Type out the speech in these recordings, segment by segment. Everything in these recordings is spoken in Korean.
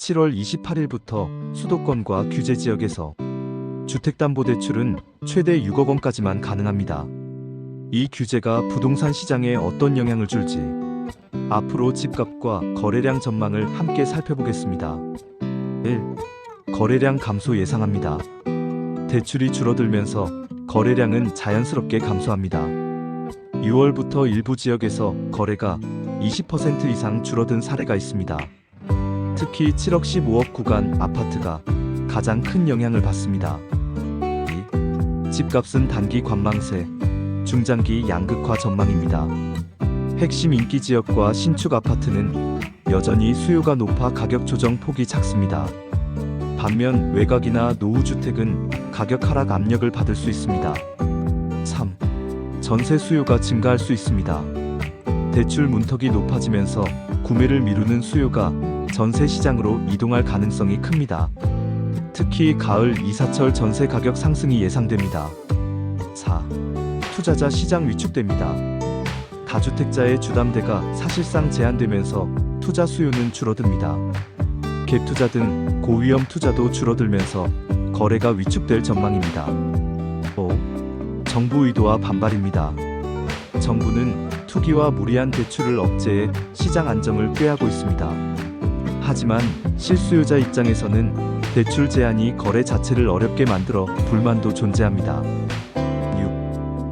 7월 28일부터 수도권과 규제 지역에서 주택담보대출은 최대 6억 원까지만 가능합니다. 이 규제가 부동산 시장에 어떤 영향을 줄지 앞으로 집값과 거래량 전망을 함께 살펴보겠습니다. 1. 거래량 감소 예상합니다. 대출이 줄어들면서 거래량은 자연스럽게 감소합니다. 6월부터 일부 지역에서 거래가 20% 이상 줄어든 사례가 있습니다. 특히 7억 15억 구간 아파트가 가장 큰 영향을 받습니다. 2. 집값은 단기 관망세, 중장기 양극화 전망입니다. 핵심 인기 지역과 신축 아파트는 여전히 수요가 높아 가격 조정 폭이 작습니다. 반면 외곽이나 노후주택은 가격 하락 압력을 받을 수 있습니다. 3. 전세 수요가 증가할 수 있습니다. 대출 문턱이 높아지면서 구매를 미루는 수요가 전세 시장으로 이동할 가능성이 큽니다. 특히 가을 이사철 전세 가격 상승이 예상됩니다. 4. 투자자 시장 위축됩니다. 다주택자의 주담대가 사실상 제한되면서 투자 수요는 줄어듭니다. 갭 투자 등 고위험 투자도 줄어들면서 거래가 위축될 전망입니다. 5. 정부 의도와 반발입니다. 정부는 투기와 무리한 대출을 억제해 시장 안정을 꾀하고 있습니다. 하지만 실수요자 입장에서는 대출 제한이 거래 자체를 어렵게 만들어 불만도 존재합니다.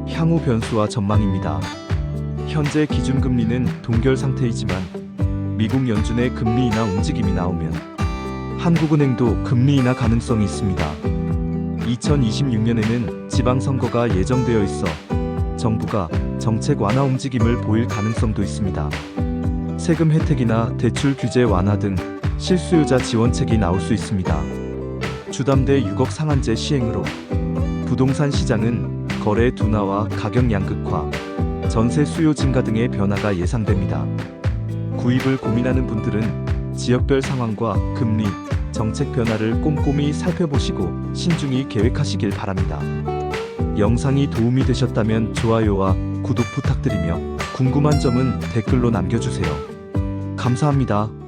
6. 향후 변수와 전망입니다. 현재 기준금리는 동결 상태이지만 미국 연준의 금리 인하 움직임이 나오면 한국은행도 금리 인하 가능성이 있습니다. 2026년에는 지방선거가 예정되어 있어 정부가 정책 완화 움직임을 보일 가능성도 있습니다. 세금 혜택이나 대출 규제 완화 등 실수요자 지원책이 나올 수 있습니다. 주담대 6억 상한제 시행으로 부동산 시장은 거래 둔화와 가격 양극화, 전세 수요 증가 등의 변화가 예상됩니다. 구입을 고민하는 분들은 지역별 상황과 금리, 정책 변화를 꼼꼼히 살펴보시고 신중히 계획하시길 바랍니다. 영상이 도움이 되셨다면 좋아요와 구독 부탁드리며 궁금한 점은 댓글로 남겨주세요. 감사합니다.